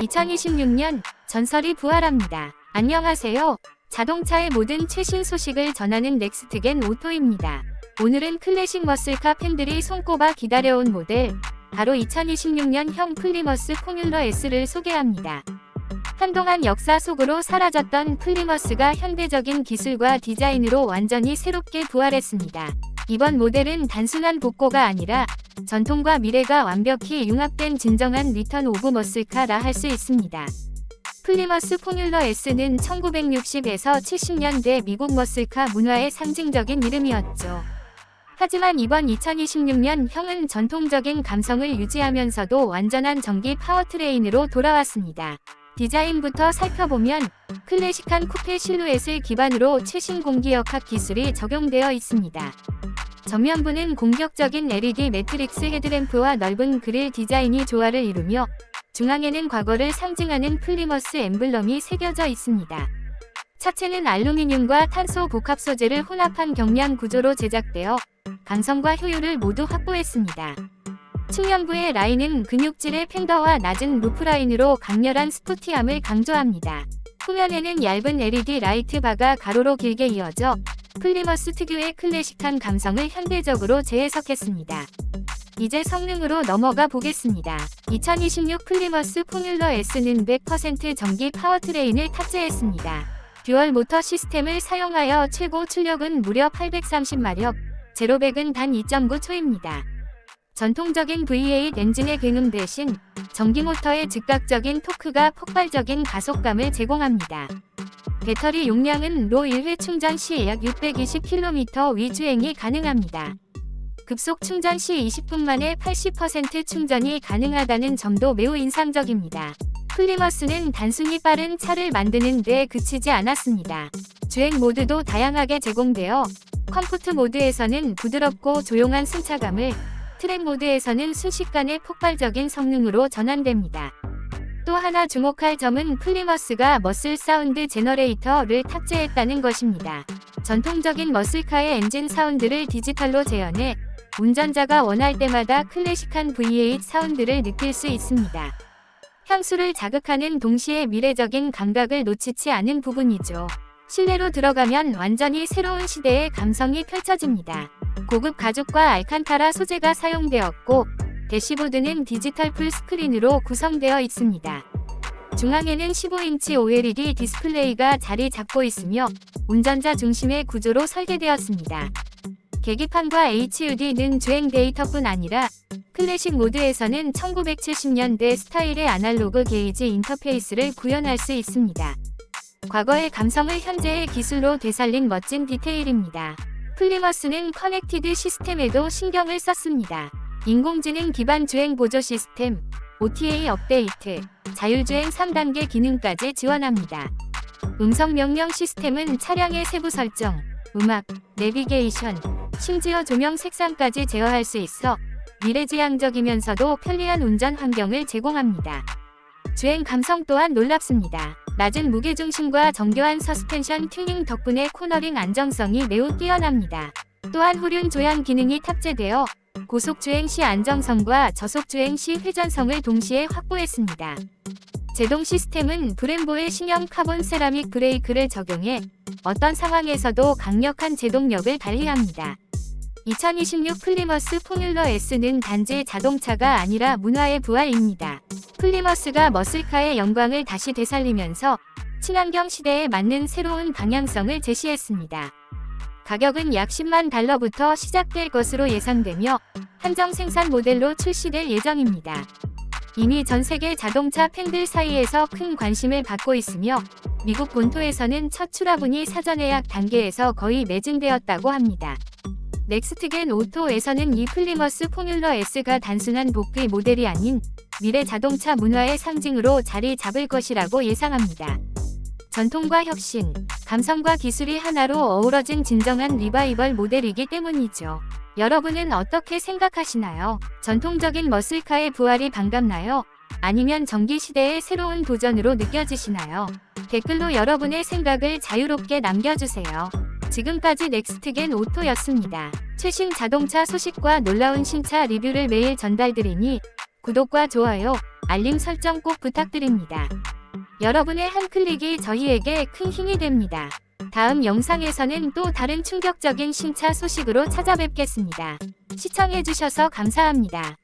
2026년 전설이 부활합니다. 안녕하세요. 자동차의 모든 최신 소식을 전하는 넥스트겐 오토입니다. 오늘은 클래식 머슬카 팬들이 손꼽아 기다려온 모델, 바로 2026년형 플리머스 포뮬러 S를 소개합니다. 한동안 역사 속으로 사라졌던 플리머스가 현대적인 기술과 디자인으로 완전히 새롭게 부활했습니다. 이번 모델은 단순한 복고가 아니라 전통과 미래가 완벽히 융합된 진정한 리턴 오브 머슬카라 할 수 있습니다. 플리머스 포뮬러 S는 1960에서 70년대 미국 머슬카 문화의 상징적인 이름이었죠. 하지만 이번 2026년 형은 전통적인 감성을 유지하면서도 완전한 전기 파워트레인으로 돌아왔습니다. 디자인부터 살펴보면 클래식한 쿠페 실루엣을 기반으로 최신 공기역학 기술이 적용되어 있습니다. 전면부는 공격적인 LED 매트릭스 헤드램프와 넓은 그릴 디자인이 조화를 이루며 중앙에는 과거를 상징하는 플리머스 엠블럼이 새겨져 있습니다. 차체는 알루미늄과 탄소 복합 소재를 혼합한 경량 구조로 제작되어 강성과 효율을 모두 확보했습니다. 측면부의 라인은 근육질의 팬더와 낮은 루프라인으로 강렬한 스포티함을 강조합니다. 후면에는 얇은 LED 라이트 바가 가로로 길게 이어져 플리머스 특유의 클래식한 감성을 현대적으로 재해석했습니다. 이제 성능으로 넘어가 보겠습니다. 2026 플리머스 포뮬러 S는 100% 전기 파워트레인을 탑재했습니다. 듀얼 모터 시스템을 사용하여 최고 출력은 무려 830마력, 제로백은 단 2.9초입니다. 전통적인 V8 엔진의 굉음 대신 전기 모터의 즉각적인 토크가 폭발적인 가속감을 제공합니다. 배터리 용량은 로 1회 충전 시 약 620km 위주행이 가능합니다. 급속 충전 시 20분 만에 80% 충전이 가능하다는 점도 매우 인상적입니다. 플리머스는 단순히 빠른 차를 만드는 데 그치지 않았습니다. 주행 모드도 다양하게 제공되어 컴포트 모드에서는 부드럽고 조용한 승차감을 트랙 모드에서는 순식간에 폭발적인 성능으로 전환됩니다. 또 하나 주목할 점은 플리머스가 머슬 사운드 제너레이터를 탑재했다는 것입니다. 전통적인 머슬카의 엔진 사운드를 디지털로 재현해 운전자가 원할 때마다 클래식한 V8 사운드를 느낄 수 있습니다. 향수를 자극하는 동시에 미래적인 감각을 놓치지 않은 부분이죠. 실내로 들어가면 완전히 새로운 시대의 감성이 펼쳐집니다. 고급 가죽과 알칸타라 소재가 사용되었고 대시보드는 디지털 풀스크린으로 구성되어 있습니다. 중앙에는 15인치 OLED 디스플레이가 자리 잡고 있으며 운전자 중심의 구조로 설계되었습니다. 계기판과 HUD는 주행 데이터뿐 아니라 클래식 모드에서는 1970년대 스타일의 아날로그 게이지 인터페이스를 구현할 수 있습니다. 과거의 감성을 현재의 기술로 되살린 멋진 디테일입니다. 플리머스는 커넥티드 시스템에도 신경을 썼습니다. 인공지능 기반 주행 보조 시스템, OTA 업데이트, 자율주행 3단계 기능까지 지원합니다. 음성 명령 시스템은 차량의 세부 설정, 음악, 내비게이션, 심지어 조명 색상까지 제어할 수 있어 미래지향적이면서도 편리한 운전 환경을 제공합니다. 주행 감성 또한 놀랍습니다. 낮은 무게중심과 정교한 서스펜션 튜닝 덕분에 코너링 안정성이 매우 뛰어납니다. 또한 후륜 조향 기능이 탑재되어 고속 주행 시 안정성과 저속 주행 시 회전성을 동시에 확보했습니다. 제동 시스템은 브렘보의 신형 카본 세라믹 브레이크를 적용해 어떤 상황에서도 강력한 제동력을 발휘합니다. 2026 플리머스 포뮬러 S는 단지 자동차가 아니라 문화의 부활입니다. 플리머스가 머슬카의 영광을 다시 되살리면서 친환경 시대에 맞는 새로운 방향성을 제시했습니다. 가격은 약 10만 달러부터 시작될 것으로 예상되며 한정 생산 모델로 출시될 예정입니다. 이미 전 세계 자동차 팬들 사이에서 큰 관심을 받고 있으며 미국 본토에서는 첫 출하분이 사전 예약 단계에서 거의 매진되었다고 합니다. 넥스트겐 오토에서는 이 플리머스 포뮬러 S가 단순한 복귀 모델이 아닌 미래 자동차 문화의 상징으로 자리 잡을 것이라고 예상합니다. 전통과 혁신, 감성과 기술이 하나로 어우러진 진정한 리바이벌 모델이기 때문이죠. 여러분은 어떻게 생각하시나요? 전통적인 머슬카의 부활이 반갑나요? 아니면 전기 시대의 새로운 도전으로 느껴지시나요? 댓글로 여러분의 생각을 자유롭게 남겨주세요. 지금까지 넥스트겐 오토였습니다. 최신 자동차 소식과 놀라운 신차 리뷰를 매일 전달드리니 구독과 좋아요, 알림 설정 꼭 부탁드립니다. 여러분의 한 클릭이 저희에게 큰 힘이 됩니다. 다음 영상에서는 또 다른 충격적인 신차 소식으로 찾아뵙겠습니다. 시청해주셔서 감사합니다.